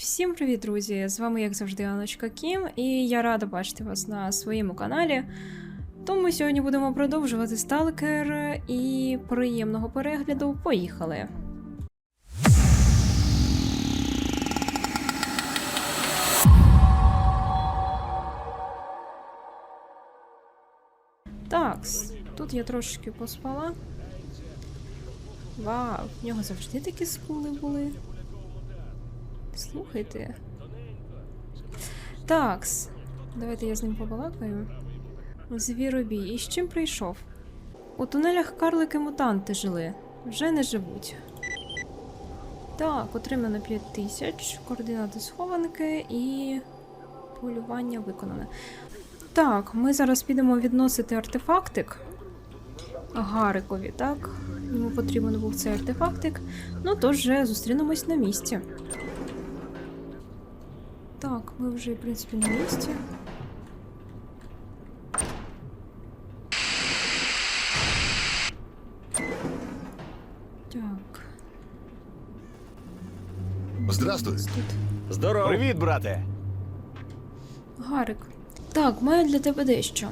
Всім привіт, друзі! З вами, як завжди, Аночка Кім, і я рада бачити вас на своєму каналі. Тому сьогодні будемо продовжувати сталкер і приємного перегляду. Поїхали! Так, тут я трошечки поспала. Вау, в нього завжди такі скули були. Слухайте. Такс. Давайте я з ним побалакаю. Звіробій. І з чим прийшов? У тунелях карлики-мутанти жили. Вже не живуть. Так, отримано 5 тисяч, координати схованки і полювання виконане. Так, ми зараз підемо відносити артефактик. Гарикові, так? Йому потрібен був цей артефактик. Ну, тож вже зустрінемось на місці. Так, ми вже, в принципі, на місці. Так, Здравствуй. Здорово. Привіт, брате. Гарик. Так, маю для тебе дещо.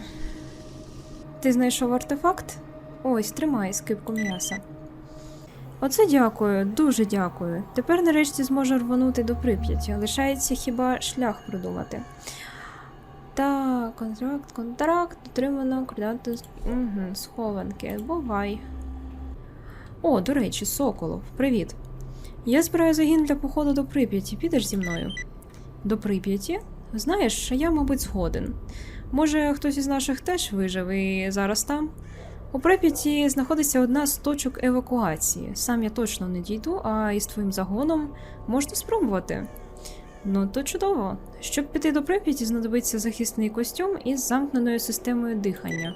Ти знайшов артефакт? Ось, тримай скипку м'яса. Оце дякую, дуже дякую. Тепер нарешті зможу рвонути до Прип'яті. Лишається хіба шлях придумати. Так, контракт, контракт, отримано координати угу, схованки. Бувай. О, до речі, Соколов, привіт. Я збираю загін для походу до Прип'яті. Підеш зі мною? До Прип'яті? Знаєш, я, мабуть, згоден. Може, хтось із наших теж вижив і зараз там? У Прип'яті знаходиться одна з точок евакуації. Сам я точно не дійду, а із твоїм загоном можна спробувати. Ну, то чудово. Щоб піти до Прип'яті, знадобиться захисний костюм із замкненою системою дихання.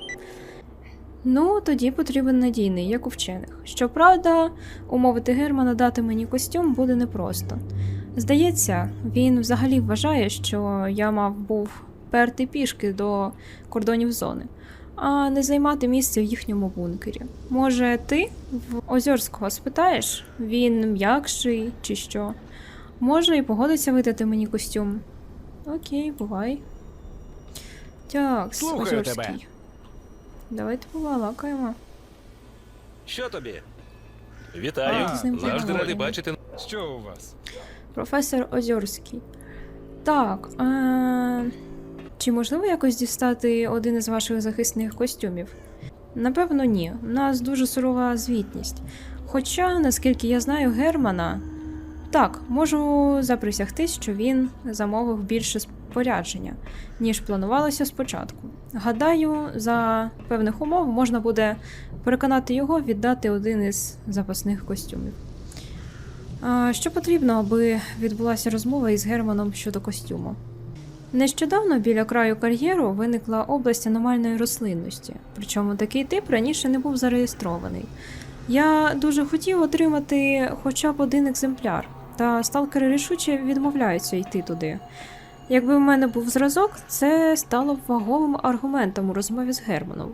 Ну, тоді потрібен надійний, як у вчених. Щоправда, умовити Германа дати мені костюм буде непросто. Здається, він взагалі вважає, що я мав був перти пішки до кордонів зони, а не займати місце в їхньому бункері. Може, ти в Озерського спитаєш? Він м'якший чи що? Може, і погодиться видати мені костюм. Окей, бувай. Так, Слухаю Озерський. тебе. Давайте побалакаємо. Що тобі? Вітаю. А, Завжди радий бачити. Що у вас? Професор Озерський. Так. А... Чи можливо якось дістати один із ваших захисних костюмів? Напевно, ні. У нас дуже сурова звітність. Хоча, наскільки я знаю Германа, так, можу заприсягтись, що він замовив більше спорядження, ніж планувалося спочатку. Гадаю, за певних умов можна буде переконати його віддати один із запасних костюмів. Що потрібно, аби відбулася розмова із Германом щодо костюму? Нещодавно біля краю кар'єру виникла область аномальної рослинності, причому такий тип раніше не був зареєстрований. Я дуже хотів отримати хоча б один екземпляр, та сталкери рішуче відмовляються йти туди. Якби в мене був зразок, це стало б ваговим аргументом у розмові з Германом.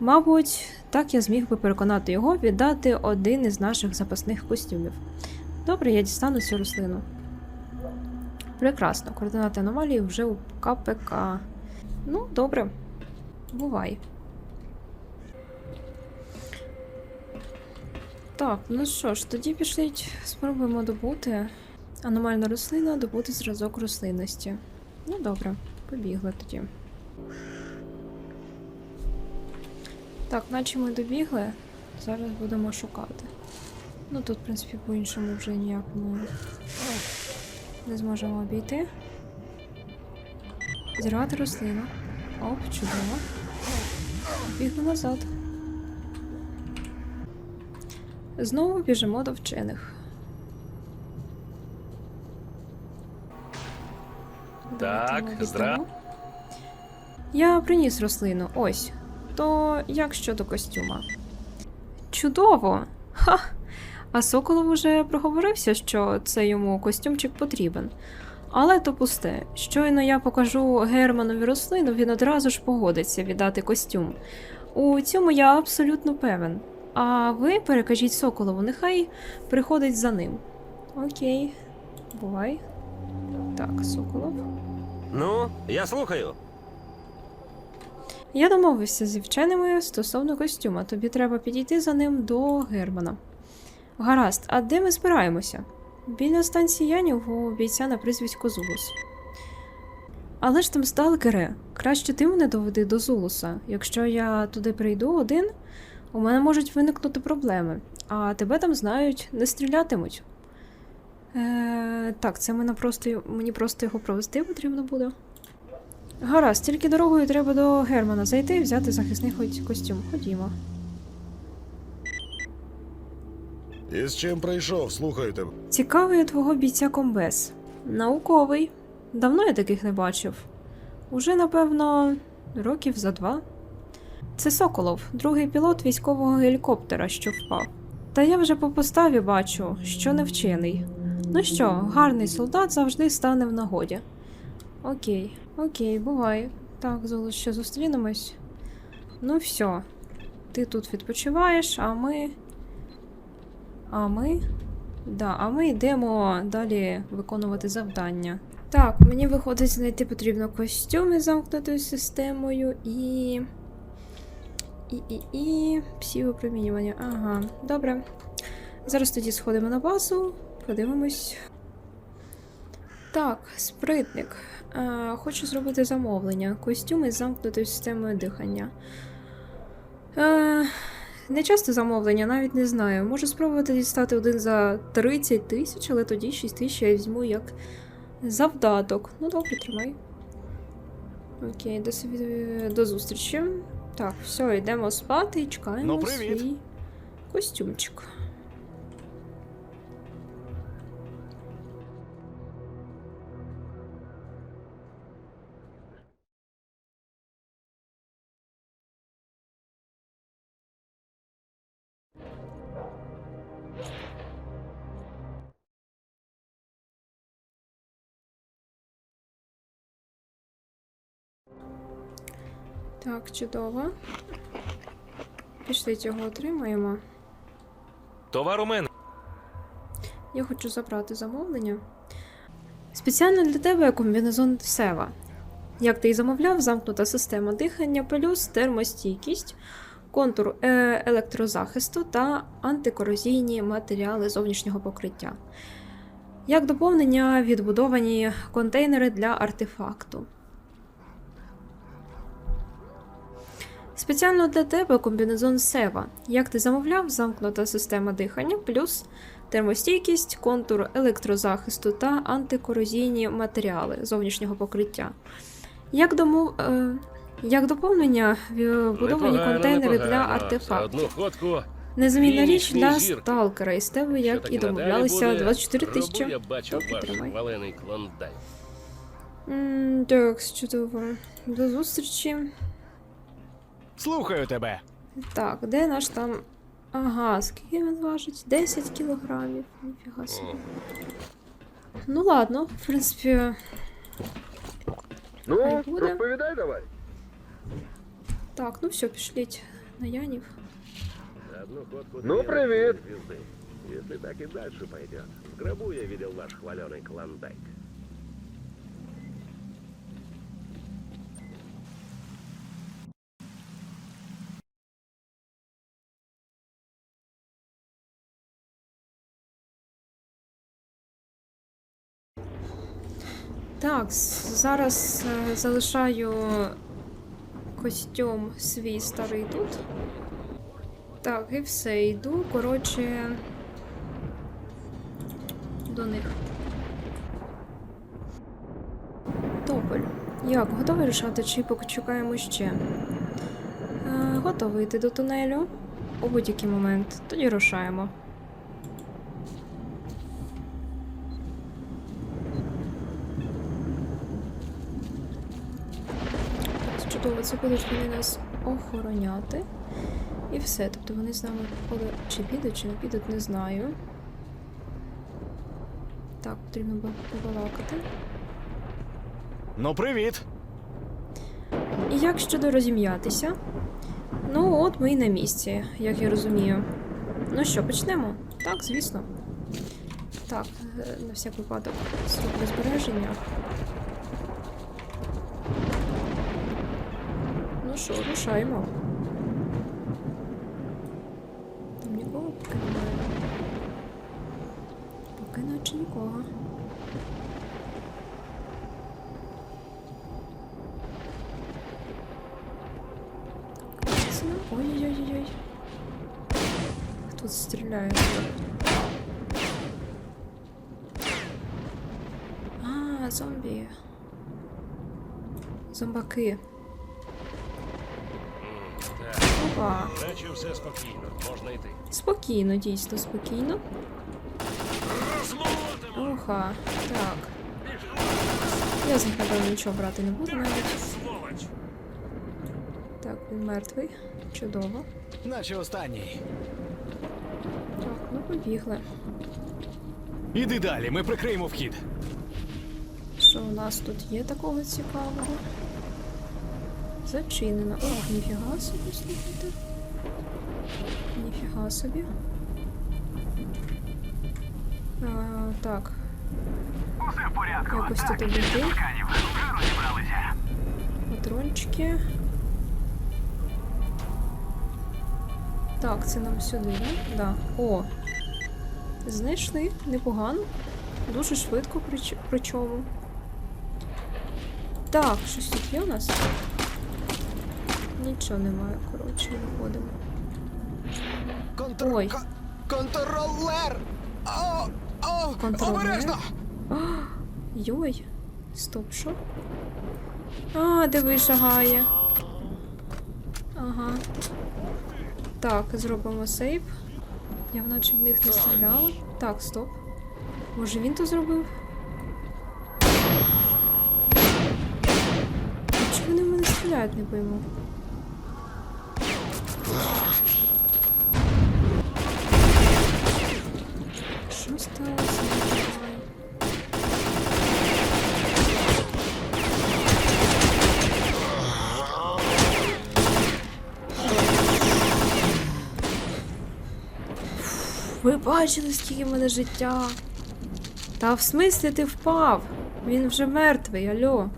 Мабуть, так я зміг би переконати його віддати один із наших запасних костюмів. Добре, я дістану цю рослину. Прекрасно, координати аномалії вже у КПК. Ну, добре. Бувай. Так, ну що ж, тоді пішліть, спробуємо добути. Аномальна рослина, добути зразок рослинності. Ну, добре, побігли тоді. Так, наче ми добігли. Зараз будемо шукати. Ну тут, в принципі, по-іншому вже ніяк ми не зможемо обійти. Зірвати рослину. Оп, чудово. Бігли назад. Знову біжимо до вчених. Так, здра- Я приніс рослину. Ось. То як щодо костюма? Чудово! Ха! А Соколов уже проговорився, що це йому костюмчик потрібен. Але то пусте. Щойно я покажу Германові рослину, він одразу ж погодиться віддати костюм. У цьому я абсолютно певен. А ви перекажіть Соколову, нехай приходить за ним. Окей, бувай. Так, Соколов. Ну, я слухаю. Я домовився зі вченими стосовно костюма. Тобі треба підійти за ним до Германа. Гаразд, а де ми збираємося? Біля станції Янів у бійця на прізвисько Зулус. Але ж там сталкери. Краще ти мене доведи до Зулуса. Якщо я туди прийду один, у мене можуть виникнути проблеми, а тебе там знають, не стрілятимуть. Е, так, це мене просто, мені просто його провести потрібно буде. Гаразд, тільки дорогою треба до Германа зайти і взяти захисний костюм. Ходімо. І з чим прийшов, слухаю тебе. Цікавий твого бійця комбез. Науковий. Давно я таких не бачив. Уже, напевно, років за два. Це Соколов, другий пілот військового гелікоптера, що впав. Та я вже по поставі бачу, що не вчений. Ну що, гарний солдат завжди стане в нагоді. Окей, окей, бувай. Так, Золо, ще зустрінемось. Ну все. Ти тут відпочиваєш, а ми. А ми. Да, а ми йдемо далі виконувати завдання. Так, мені виходить знайти потрібно костюм із замкнутою системою і. І. і. і. Псівопромінювання. Ага, добре. Зараз тоді сходимо на базу, подивимось. Так, спритник. Е, хочу зробити замовлення. Костюм із замкнутою системою дихання. Е, не часто замовлення, навіть не знаю. Можу спробувати дістати один за 30 тисяч, але тоді 6 тисяч я візьму як завдаток. Ну добре, тримай. Окей, до, до зустрічі. Так, все, йдемо спати і чекаємо Ну, свій костюмчик. Так, чудово. Пішли цього отримаємо. Товар у мене. Я хочу забрати замовлення. Спеціально для тебе комбінезон Сева. Як ти і замовляв, замкнута система дихання, плюс термостійкість, контур е, електрозахисту та антикорозійні матеріали зовнішнього покриття. Як доповнення відбудовані контейнери для артефакту. Спеціально для тебе комбінезон Сева. Як ти замовляв, замкнута система дихання, плюс термостійкість, контур електрозахисту та антикорозійні матеріали зовнішнього покриття. Як, домов... е... Як доповнення вбудовані контейнери для. Артефактів. Незамінна річ для сталкера із тебе, як і домовлялися 24 тисячі. Валений клондайк. Так, чудово. До зустрічі. Слухаю тебе. Так, де наш там. Ага, скільки він важить? 10 кілограмів. Ніфіга собі. Ну ладно, в принципі. Ну, буде. розповідай давай. Так, ну все, пішліть на Янів. Ну, привет. Если так и дальше пойдет, в гробу я видел ваш хваленый клондайк. Так, зараз е, залишаю костюм свій старий тут. Так, і все, йду, коротше. До них. Тополь. Як, готовий рішати, чи поки чекаємо ще? Е, готовий йти до тунелю. У будь-який момент. Тоді рушаємо. Чудово, це будуть вони нас охороняти. І все. Тобто вони з нами походу, чи підуть, чи не підуть, не знаю. Так, потрібно було побалакати. Ну, привіт. І як щодо розім'ятися? Ну, от ми і на місці, як я розумію. Ну що, почнемо? Так, звісно. Так, е, на всяк випадок зроблю збереження. що, рушаємо. Там нікого поки немає. Поки наче нікого. Класно. Ой-ой-ой-ой. Хто стріляє? А, зомбі. Зомбаки. Опа. Наче все спокійно, можна йти. Спокійно, дійсно, спокійно. Оха, так. Я з них, напевно, нічого брати не буду навіть. Так, він мертвий. Чудово. Наче останній. Так, ну побігли. Іди далі, ми прикриємо вхід. Що у нас тут є такого цікавого? Зачинено. Ох, ніфіга собі, слухайте. Ніфіга собі. А, так. Усе в порядку. Якось тут обійти. Патрончики. Так, це нам сюди, да? Да. О! Знайшли. Непогано. Дуже швидко, прич... причому. Так, щось тут є у нас? Нічого немає, коротше, виходимо. Контр... Ой. Кон- Контролер! О! О! Контролер? Обережно! Йой. Стоп, що? А, диви, шагає. Ага. Так, зробимо сейв. Я вначе в них не стріляла. Так, стоп. Може він то зробив? А Чому вони в мене стріляють, не пойму. Що сталося? Не знаю. Ви бачили, скільки в мене життя? Та в смислі ти впав? Він вже мертвий, альо.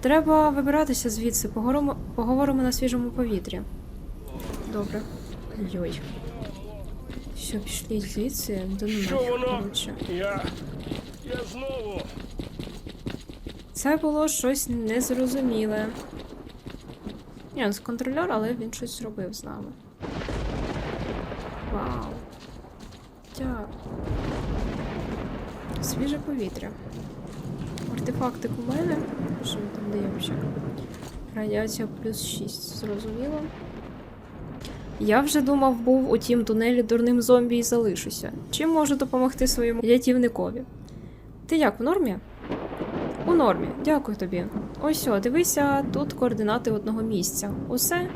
Треба вибиратися звідси, поговоримо, поговоримо на свіжому повітрі. Добре. Йой. Що, пішли звідси? Да ну коротше. Я. Я знову. Це було щось незрозуміле. Ні, він з контролер, але він щось зробив з нами. Вау. Дякую. Свіже повітря. Артефактик у мене. Що він там дає взагалі? Радіація плюс 6, зрозуміло. Я вже думав, був у тім тунелі дурним зомбі і залишуся. Чим можу допомогти своєму рятівникові? Ти як, в нормі? У нормі, дякую тобі. Ось о, дивися, тут координати одного місця. Усе,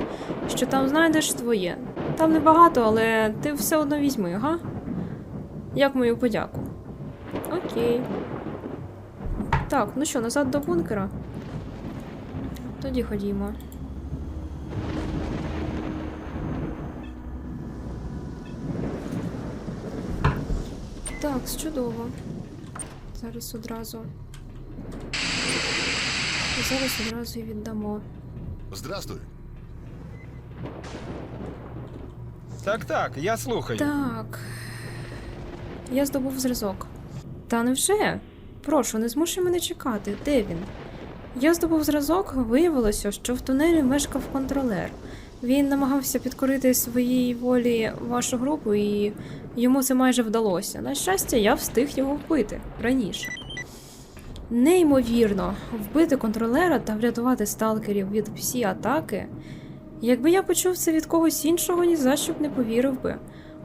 що там знайдеш, твоє. Там небагато, але ти все одно візьми, га? Як мою подяку. Окей. Так, ну що, назад до бункера? Тоді ходімо. Так, чудово. Зараз одразу. Зараз одразу і віддамо. Здравствуй. Так, так, я слухаю. Так. Я здобув зразок. Та невже? Прошу, не змушуй мене чекати. Де він? Я здобув зразок, виявилося, що в тунелі мешкав контролер. Він намагався підкорити своїй волі вашу групу, і йому це майже вдалося. На щастя, я встиг його вбити раніше. Неймовірно, вбити контролера та врятувати сталкерів від всі атаки. Якби я почув це від когось іншого, ні за що б не повірив би.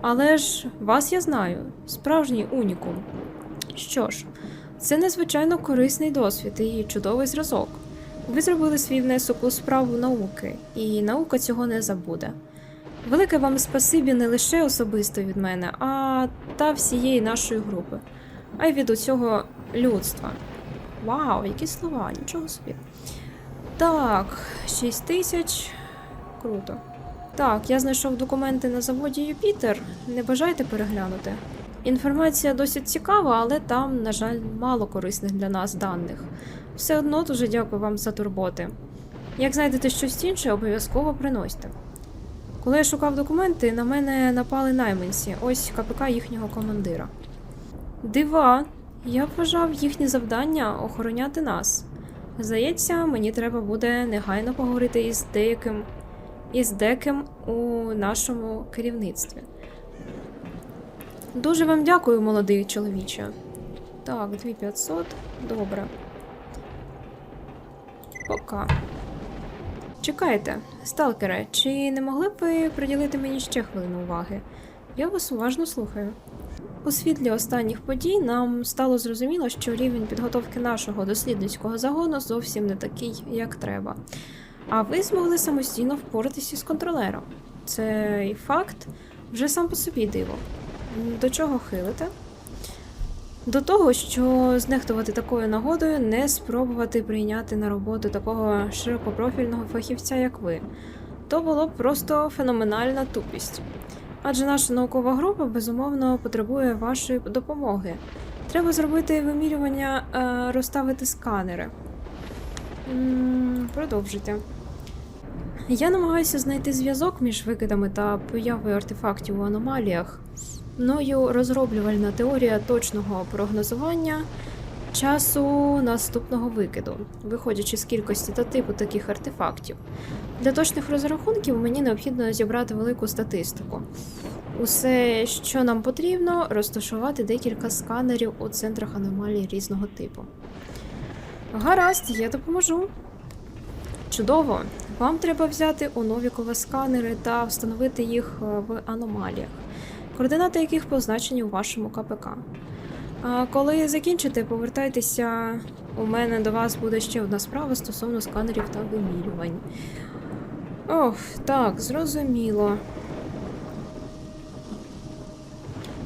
Але ж вас я знаю, справжній унікум. Що ж, це надзвичайно корисний досвід і чудовий зразок. Ви зробили свій внесок у справу науки, і наука цього не забуде. Велике вам спасибі не лише особисто від мене, а та всієї нашої групи, а й від усього людства. Вау, які слова, нічого собі. Так, 6 тисяч. Круто. Так, я знайшов документи на заводі Юпітер. Не бажаєте переглянути? Інформація досить цікава, але там, на жаль, мало корисних для нас даних. Все одно дуже дякую вам за турботи. Як знайдете щось інше, обов'язково приносьте. Коли я шукав документи, на мене напали найманці, ось КПК їхнього командира. Дива, я вважав їхнє завдання охороняти нас. Здається, мені треба буде негайно поговорити із деяким із деким у нашому керівництві. Дуже вам дякую, молодий чоловіче. Так, 2500. Добре. Пока. Чекайте, сталкере, чи не могли б ви приділити мені ще хвилину уваги? Я вас уважно слухаю. У світлі останніх подій нам стало зрозуміло, що рівень підготовки нашого дослідницького загону зовсім не такий, як треба. А ви змогли самостійно впоратися з контролером. Цей факт вже сам по собі диво. До чого хилите? До того, що знехтувати такою нагодою, не спробувати прийняти на роботу такого широкопрофільного фахівця, як ви. То було б просто феноменальна тупість. Адже наша наукова група безумовно потребує вашої допомоги. Треба зробити вимірювання, е, розставити сканери. Продовжуйте. Я намагаюся знайти зв'язок між викидами та появою артефактів у аномаліях. Мною розроблювальна теорія точного прогнозування часу наступного викиду, виходячи з кількості та типу таких артефактів. Для точних розрахунків мені необхідно зібрати велику статистику. Усе, що нам потрібно, розташувати декілька сканерів у центрах аномалій різного типу. Гаразд, я допоможу. Чудово! Вам треба взяти у Новікова сканери та встановити їх е, в аномаліях, координати яких позначені у вашому КПК. А коли закінчите, повертайтеся. У мене до вас буде ще одна справа стосовно сканерів та вимірювань. Ох, так, зрозуміло.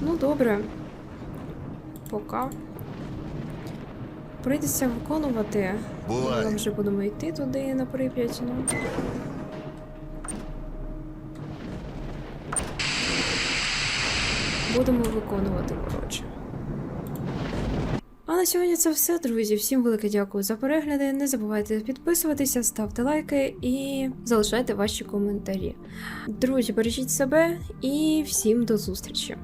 Ну, добре. Пока. Прийдеться виконувати. Бувай. Ми вже будемо йти туди на Прип'ять. Ну. Будемо виконувати, коротше. А на сьогодні це все, друзі. Всім велике дякую за перегляди. Не забувайте підписуватися, ставте лайки і залишайте ваші коментарі. Друзі, бережіть себе і всім до зустрічі!